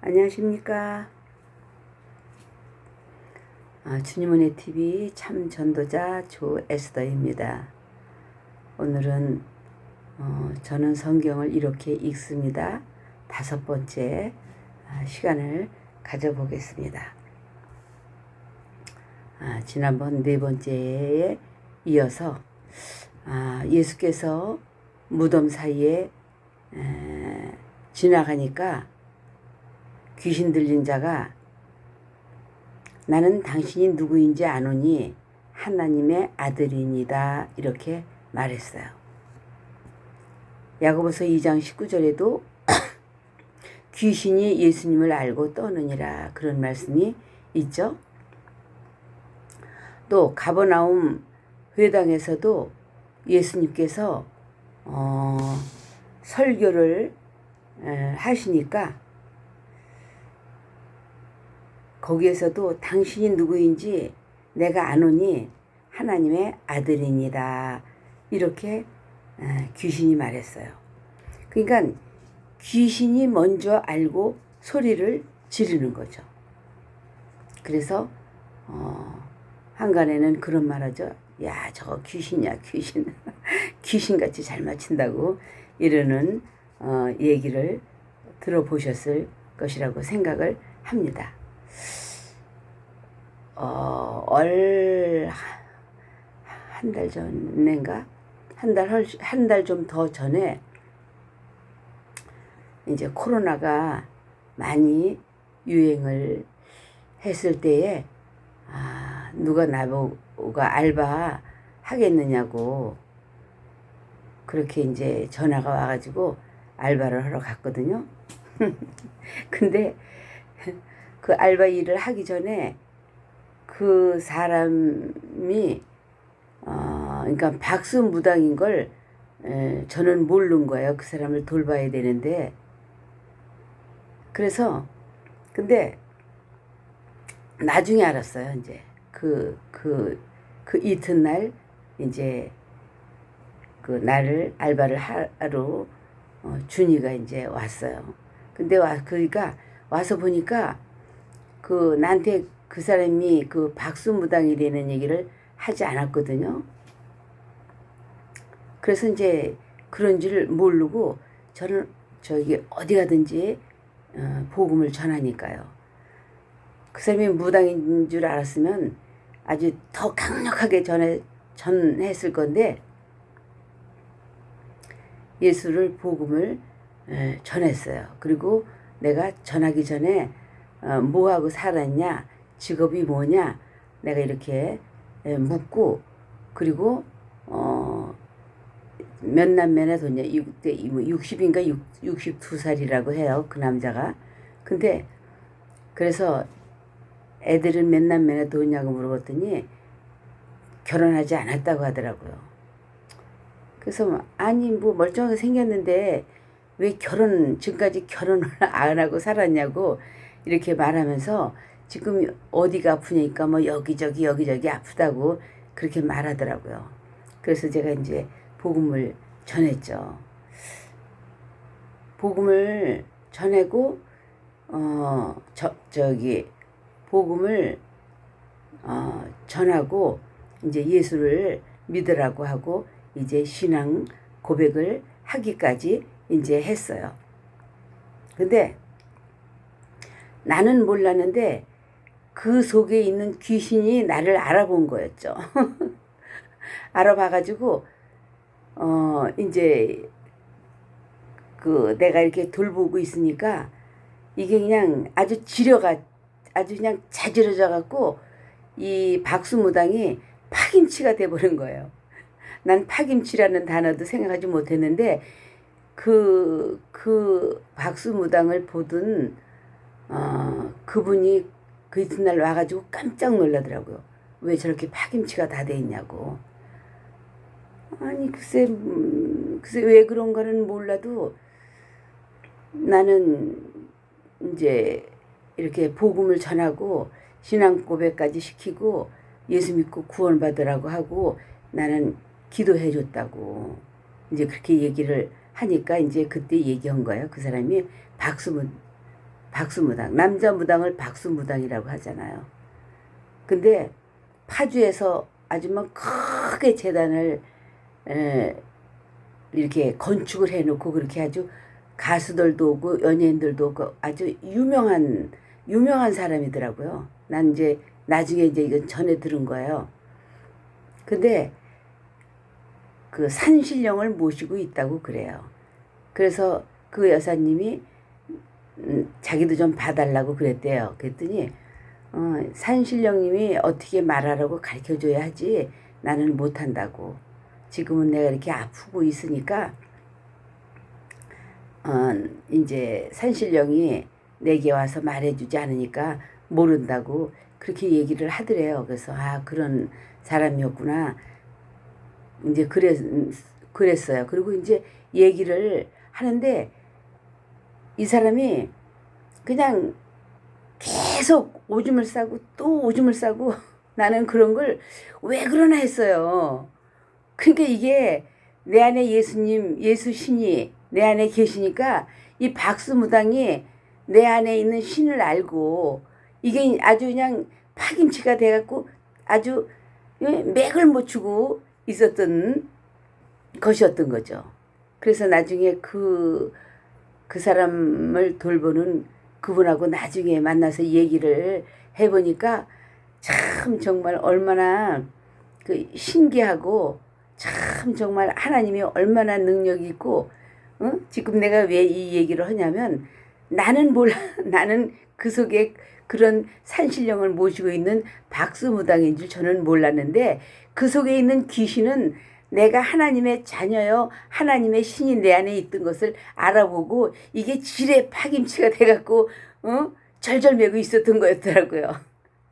안녕하십니까. 아, 주님은혜 TV 참 전도자 조에스더입니다. 오늘은 어, 저는 성경을 이렇게 읽습니다. 다섯 번째 아, 시간을 가져보겠습니다. 아, 지난번 네 번째에 이어서 아, 예수께서 무덤 사이에 에, 지나가니까 귀신 들린 자가 나는 당신이 누구인지 아노니 하나님의 아들이니다 이렇게 말했어요. 야고보서 2장 19절에도 귀신이 예수님을 알고 떠느니라 그런 말씀이 있죠. 또 가버나움 회당에서도 예수님께서 어, 설교를 에, 하시니까 거기에서도 당신이 누구인지 내가 아노니 하나님의 아들이니다. 이렇게 귀신이 말했어요. 그러니까 귀신이 먼저 알고 소리를 지르는 거죠. 그래서 어, 한간에는 그런 말하죠. 야, 저 귀신이야, 귀신. 귀신같이 잘 맞춘다고 이러는 어, 얘기를 들어보셨을 것이라고 생각을 합니다. 어, 얼, 한 달 전인가? 한 달, 한 달 좀 더 전에 이제 코로나가 많이 유행을 했을 때에 아, 누가 나보고 알바 하겠느냐고 그렇게 이제 전화가 와가지고 알바를 하러 갔거든요. 근데 그 알바 일을 하기 전에 그 사람이 어 그러니까 박수 무당인 걸 에, 저는 모르는 거예요. 그 사람을 돌봐야 되는데 그래서 근데 나중에 알았어요. 이제 그 그 그 이튿날 이제 그 나를 알바를 하러 어, 준이가 이제 왔어요. 근데 와 그러니까 와서 보니까 그 나한테 그 사람이 그 박수무당이라는 얘기를 하지 않았거든요. 그래서 이제 그런 줄 모르고 저는 저기 어디 가든지 어, 복음을 전하니까요. 그 사람이 무당인 줄 알았으면 아주 더 강력하게 전해, 전했을 건데 예수를 복음을 전했어요. 그리고 내가 전하기 전에 어, 뭐하고 살았냐 직업이 뭐냐? 내가 이렇게 묻고 그리고 어, 몇 남매나 뒀냐 60인가 62살이라고 해요 그 남자가. 근데 그래서 애들은 몇 남매나 뒀냐고 물어봤더니 결혼하지 않았다고 하더라고요. 그래서 아니 뭐 멀쩡하게 생겼는데 왜 결혼 지금까지 결혼을 안 하고 살았냐고 이렇게 말하면서 지금 어디가 아프니까 뭐 여기저기 여기저기 아프다고 그렇게 말하더라고요. 그래서 제가 이제 복음을 전했죠. 복음을 전하고 어 저 저기 복음을 어 전하고 이제 예수를 믿으라고 하고 이제 신앙 고백을 하기까지 이제 했어요. 근데 나는 몰랐는데 그 속에 있는 귀신이 나를 알아본 거였죠. 알아봐가지고, 어, 이제, 그, 내가 이렇게 돌보고 있으니까, 이게 그냥 아주 지려가, 아주 그냥 자지러져갖고, 이 박수무당이 파김치가 돼버린 거예요. 난 파김치라는 단어도 생각하지 못했는데, 그, 그 박수무당을 보던, 어, 그분이 그 이튿날 와가지고 깜짝 놀라더라고요. 왜 저렇게 파김치가 다 돼 있냐고. 아니 글쎄 음, 글쎄 왜 그런가는 몰라도 나는 이제 이렇게 복음을 전하고 신앙 고백까지 시키고 예수 믿고 구원받으라고 하고 나는 기도해 줬다고 이제 그렇게 얘기를 하니까 이제 그때 얘기한 거예요. 그 사람이 박수문 박수무당, 남자 무당을 박수무당이라고 하잖아요. 근데 파주에서 아주 막 크게 재단을 에, 이렇게 건축을 해놓고 그렇게 아주 가수들도 오고 연예인들도 오고 아주 유명한 유명한 사람이더라고요. 난 이제 나중에 이제 이건 전에 들은 거예요. 근데 그 산신령을 모시고 있다고 그래요. 그래서 그 여사님이 음, 자기도 좀 봐달라고 그랬대요. 그랬더니 어, 산신령님이 어떻게 말하라고 가르쳐 줘야 하지 나는 못한다고. 지금은 내가 이렇게 아프고 있으니까 어, 이제 산신령이 내게 와서 말해주지 않으니까 모른다고 그렇게 얘기를 하더래요. 그래서 아 그런 사람이었구나. 이제 그랬 그랬어요. 그리고 이제 얘기를 하는데 이 사람이 그냥 계속 오줌을 싸고 또 오줌을 싸고 나는 그런 걸 왜 그러나 했어요. 그러니까 이게 내 안에 예수님, 예수 신이 내 안에 계시니까 이 박수무당이 내 안에 있는 신을 알고 이게 아주 그냥 파김치가 돼갖고 아주 맥을 못 추고 있었던 것이었던 거죠. 그래서 나중에 그, 그 사람을 돌보는 그분하고 나중에 만나서 얘기를 해보니까 참 정말 얼마나 그 신기하고 참 정말 하나님이 얼마나 능력이 있고 어? 지금 내가 왜 이 얘기를 하냐면 나는 몰라 나는 그 속에 그런 산신령을 모시고 있는 박수무당인 줄 저는 몰랐는데 그 속에 있는 귀신은 내가 하나님의 자녀요 하나님의 신이 내 안에 있던 것을 알아보고 이게 지뢰 파김치가 돼갖고 어? 절절매고 있었던 거였더라고요.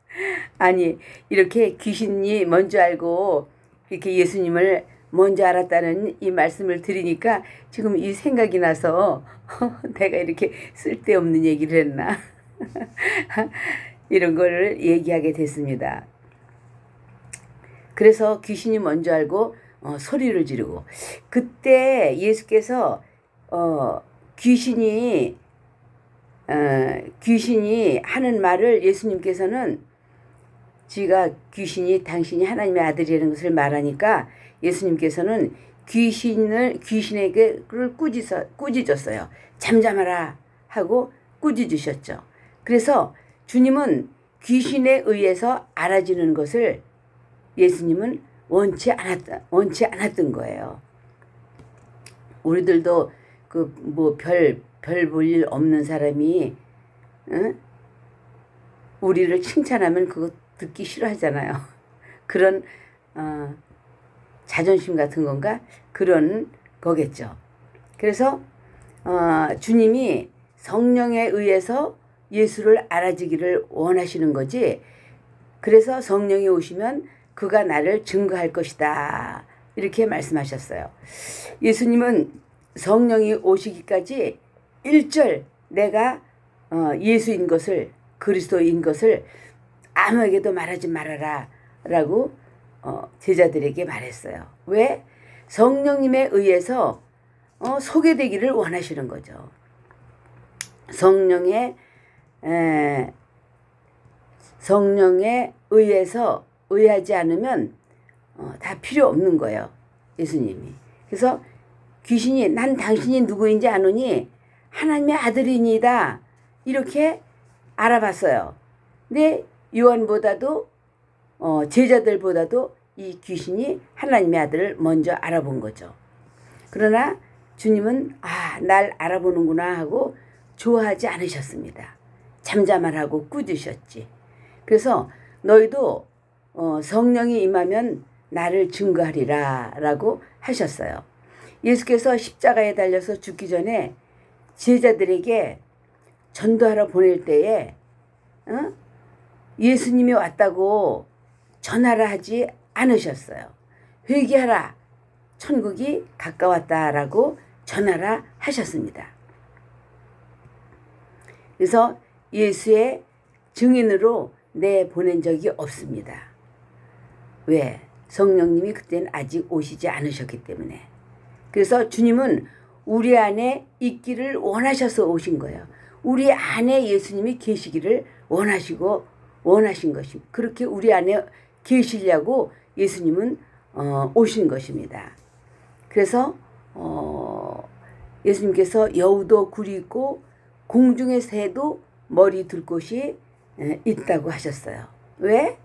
아니 이렇게 귀신이 먼저 알고 이렇게 예수님을 먼저 알았다는 이 말씀을 드리니까 지금 이 생각이 나서 내가 이렇게 쓸데없는 얘기를 했나 이런 거를 얘기하게 됐습니다. 그래서 귀신이 먼저 알고 어, 소리를 지르고 그때 예수께서 어, 귀신이 어, 귀신이 하는 말을 예수님께서는 지가 귀신이 당신이 하나님의 아들이라는 것을 말하니까 예수님께서는 귀신을 귀신에게 그걸 꾸짖어 꾸짖었어요. 잠잠하라 하고 꾸짖으셨죠. 그래서 주님은 귀신에 의해서 알아지는 것을 예수님은 원치 않았다 원치 않았던 거예요. 우리들도 그 뭐 별 별 볼 일 없는 사람이 응? 우리를 칭찬하면 그거 듣기 싫어하잖아요. 그런 어, 자존심 같은 건가 그런 거겠죠. 그래서 어, 주님이 성령에 의해서 예수를 알아지기를 원하시는 거지. 그래서 성령이 오시면 그가 나를 증거할 것이다. 이렇게 말씀하셨어요. 예수님은 성령이 오시기까지 일절 내가 어, 예수인 것을 그리스도인 것을 아무에게도 말하지 말아라 라고 어, 제자들에게 말했어요. 왜? 성령님에 의해서 어, 소개되기를 원하시는 거죠. 성령의 에, 성령에 의해서 의하지 않으면 어, 다 필요 없는 거예요. 예수님이. 그래서 귀신이 난 당신이 누구인지 아노니 하나님의 아들이니다 이렇게 알아봤어요. 근데 요한보다도 어, 제자들보다도 이 귀신이 하나님의 아들을 먼저 알아본 거죠. 그러나 주님은 아, 날 알아보는구나 하고 좋아하지 않으셨습니다. 잠잠하라고 꾸짖으셨지. 그래서 너희도 어, 성령이 임하면 나를 증거하리라 라고 하셨어요. 예수께서 십자가에 달려서 죽기 전에 제자들에게 전도하러 보낼 때에 어? 예수님이 왔다고 전하라 하지 않으셨어요. 회개하라. 천국이 가까웠다라고 전하라 하셨습니다. 그래서 예수의 증인으로 내 보낸 적이 없습니다. 왜? 성령님이 그때는 아직 오시지 않으셨기 때문에. 그래서 주님은 우리 안에 있기를 원하셔서 오신 거예요. 우리 안에 예수님이 계시기를 원하시고 원하신 것이 그렇게 우리 안에 계시려고 예수님은 어, 오신 것입니다. 그래서 어, 예수님께서 여우도 굴이 있고 공중의 새도 머리 둘 곳이 에, 있다고 하셨어요. 왜?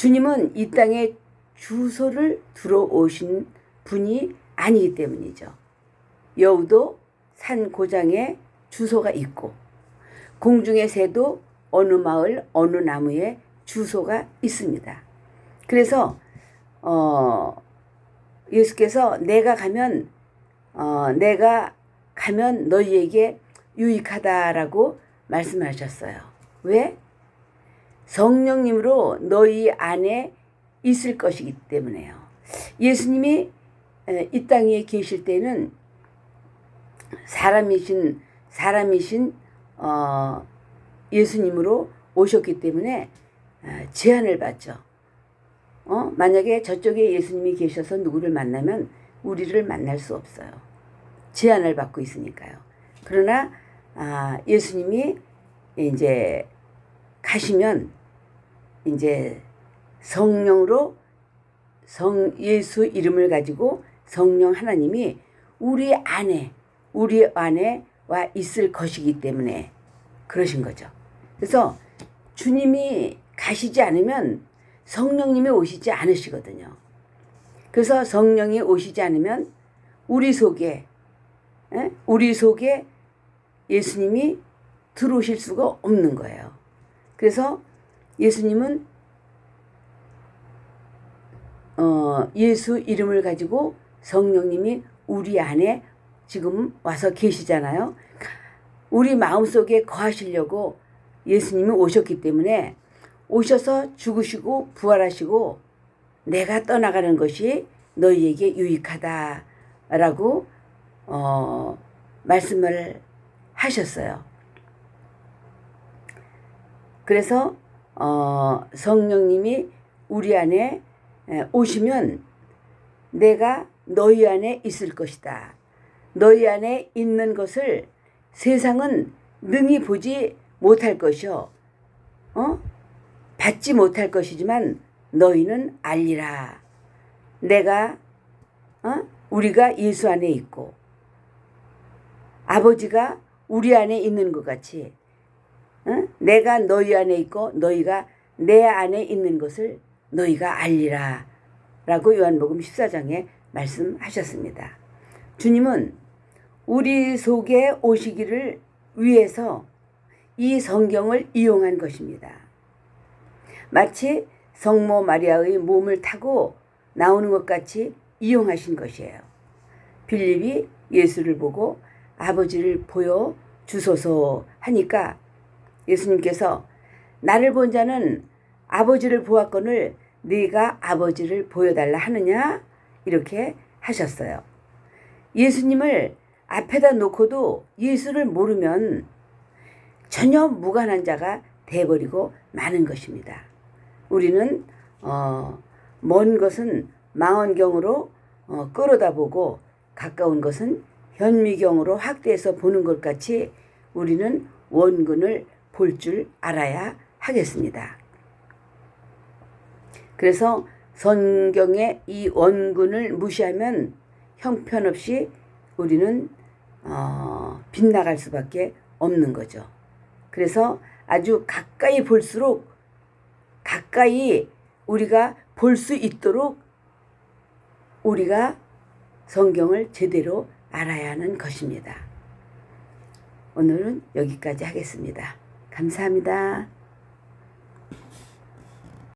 주님은 이 땅에 주소를 들어오신 분이 아니기 때문이죠. 여우도 산 고장에 주소가 있고 공중의 새도 어느 마을 어느 나무에 주소가 있습니다. 그래서 어 예수께서 내가 가면 어 내가 가면 너희에게 유익하다라고 말씀하셨어요. 왜? 성령님으로 너희 안에 있을 것이기 때문에요. 예수님이 에, 이 땅에 계실 때는 사람이신 사람이신 어, 예수님으로 오셨기 때문에 아, 제한을 받죠. 어? 만약에 저쪽에 예수님이 계셔서 누구를 만나면 우리를 만날 수 없어요. 제한을 받고 있으니까요. 그러나 아, 예수님이 이제 가시면 이제 성령으로 성 예수 이름을 가지고 성령 하나님이 우리 안에 우리 안에 와 있을 것이기 때문에 그러신 거죠. 그래서 주님이 가시지 않으면 성령님이 오시지 않으시거든요. 그래서 성령이 오시지 않으면 우리 속에 에? 우리 속에 예수님이 들어오실 수가 없는 거예요. 그래서 예수님은 어, 예수 이름을 가지고 성령님이 우리 안에 지금 와서 계시잖아요. 우리 마음속에 거하시려고 예수님이 오셨기 때문에 오셔서 죽으시고 부활하시고 내가 떠나가는 것이 너희에게 유익하다라고 어, 말씀을 하셨어요. 그래서 어, 성령님이 우리 안에 오시면 내가 너희 안에 있을 것이다. 너희 안에 있는 것을 세상은 능히 보지 못할 것이요. 어? 받지 못할 것이지만 너희는 알리라. 내가 어? 우리가 예수 안에 있고 아버지가 우리 안에 있는 것 같이 어? 내가 너희 안에 있고 너희가 내 안에 있는 것을 너희가 알리라. 라고 요한복음 14장에 말씀하셨습니다. 주님은 우리 속에 오시기를 위해서 이 성경을 이용한 것입니다. 마치 성모 마리아의 몸을 타고 나오는 것 같이 이용하신 것이에요. 빌립이 예수를 보고 아버지를 보여 주소서 하니까 예수님께서 나를 본 자는 아버지를 보았거늘 네가 아버지를 보여달라 하느냐 이렇게 하셨어요. 예수님을 앞에다 놓고도 예수를 모르면 전혀 무관한 자가 돼버리고 마는 것입니다. 우리는 어, 먼 것은 망원경으로 어, 끌어다 보고 가까운 것은 현미경으로 확대해서 보는 것 같이 우리는 원근을 볼 줄 알아야 하겠습니다. 그래서 성경의 이 원근을 무시하면 형편없이 우리는 어, 빗나갈 수밖에 없는 거죠. 그래서 아주 가까이 볼수록 가까이 우리가 볼 수 있도록 우리가 성경을 제대로 알아야 하는 것입니다. 오늘은 여기까지 하겠습니다. 감사합니다.